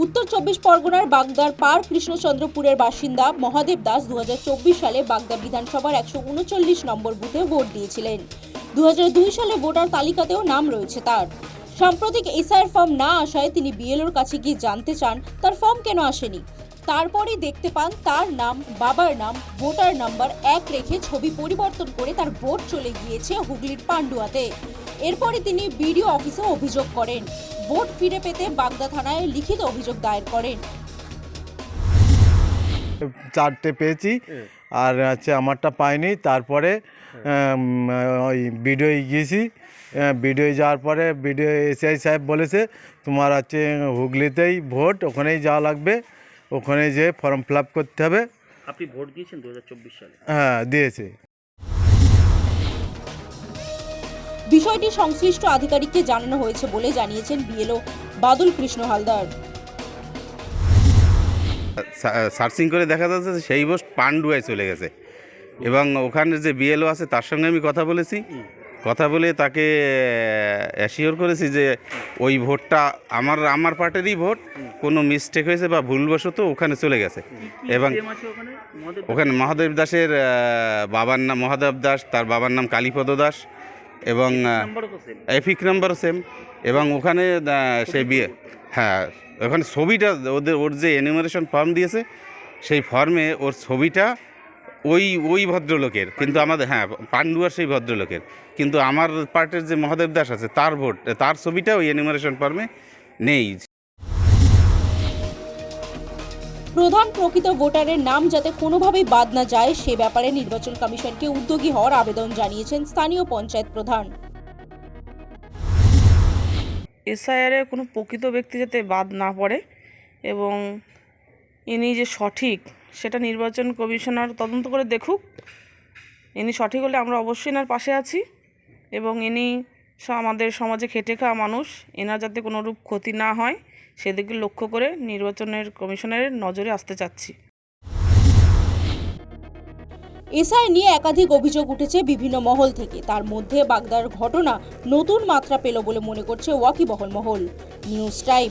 উত্তর চব্বিশ পরগনার বাগদার পার কৃষ্ণচন্দ্রপুরের বাসিন্দা মহাদেব দাস দু হাজার চব্বিশ সালে বাগদা বিধানসভার একশো উনচল্লিশ নম্বর বুথে ভোট দিয়েছিলেন। দু হাজার দুই সালে ভোটার তালিকাতেও নাম রয়েছে তার। সাম্প্রতিক এসআইয়ের ফর্ম না আসায় তিনি বিএলওর কাছে গিয়ে জানতে চান, তার ফর্ম কেন আসেনি? তারপরেই দেখতে পান তার নাম, বাবার নাম, ভোটার নাম্বার এক রেখে ছবি পরিবর্তন করে তার ভোট চলে গিয়েছে হুগলির পান্ডুয়াতে। এরপরে তিনি বিডিও অফিসে অভিযোগ করেন। ভোট ফিরে পেতে বাগদা থানায় লিখিত অভিযোগ দায়ের করেন। চারটে পেয়েছি, আর হচ্ছে আমারটা পাইনি। তারপরে ওই বিডিওয় গিয়েছি। বিডিও যাওয়ার পরে বিডিও এসআই সাহেব বলেছে, তোমার হচ্ছে হুগলিতেই ভোট, ওখানেই যাওয়া লাগবে। ওখানে যেয়ে ফর্ম ফিল আপ করতে হবে। আপনি ভোট দিয়েছেন দু সালে। হ্যাঁ দিয়েছে। বিষয়টি সংশ্লিষ্ট আধিকারিককে জানানো হয়েছে বলে জানিয়েছেন বিএলও বাদল কৃষ্ণ হালদার। সার্চিং করে দেখা যাচ্ছে যে সেই বোস পান্ডুয়ায় চলে গেছে। এবং ওখানে যে বিএলও আছে তার সঙ্গে আমি কথা বলেছি। কথা বলে তাকে অ্যাসিওর করেছি যে ওই ভোটটা আমার আমার পার্টিরই ভোট কোনো মিস্টেক হয়েছে বা ভুলবশত ওখানে চলে গেছে। এবং ওখানে? মহাদেব দাসের বাবার নাম মহাদেব দাস তার বাবার নাম কালীপদ দাস এবং আহ, নাম্বারও সেম এফিক নাম্বার সেম এবং ওখানে সে বিয়ে হ্যাঁ ওখানে ছবিটা ওদের ওর যে এনিমারেশন ফর্ম দিয়েছে সেই ফর্মে ওর ছবিটা ওই ওই ভদ্রলোকের কিন্তু আমাদের হ্যাঁ পান্ডুয়ার সেই ভদ্রলোকের। কিন্তু আমার পার্টের যে মহাদেব দাস আছে তার ভোট তার ছবিটা ওই এনিমারেশন ফর্মে নেই। প্রধান প্রকৃত ভোটারের নাম যাতে কোনোভাবেই বাদ না যায় সে ব্যাপারে নির্বাচন কমিশনকে উদ্যোগী হওয়ার আবেদন জানিয়েছেন স্থানীয় পঞ্চায়েত প্রধান। এসআইআরে কোনো প্রকৃত ব্যক্তি যাতে বাদ না পড়ে এবং ইনি যে সঠিক সেটা নির্বাচন কমিশনার তদন্ত করে দেখুক। ইনি সঠিক হলে আমরা অবশ্যই এনার পাশে আছি এবং ইনি আমাদের সমাজে খেটে খাওয়া মানুষ। এনার যাতে কোনোরূপ ক্ষতি না হয়, সেদিকে লক্ষ্য করে নির্বাচনের কমিশনের নজরে আসতে চাচ্ছি। এসআই নিয়ে একাধিক অভিযোগ উঠেছে বিভিন্ন মহল থেকে। তার মধ্যে বাগদার ঘটনা নতুন মাত্রা পেল বলে মনে করছে ওয়াকিবহল মহল। News time.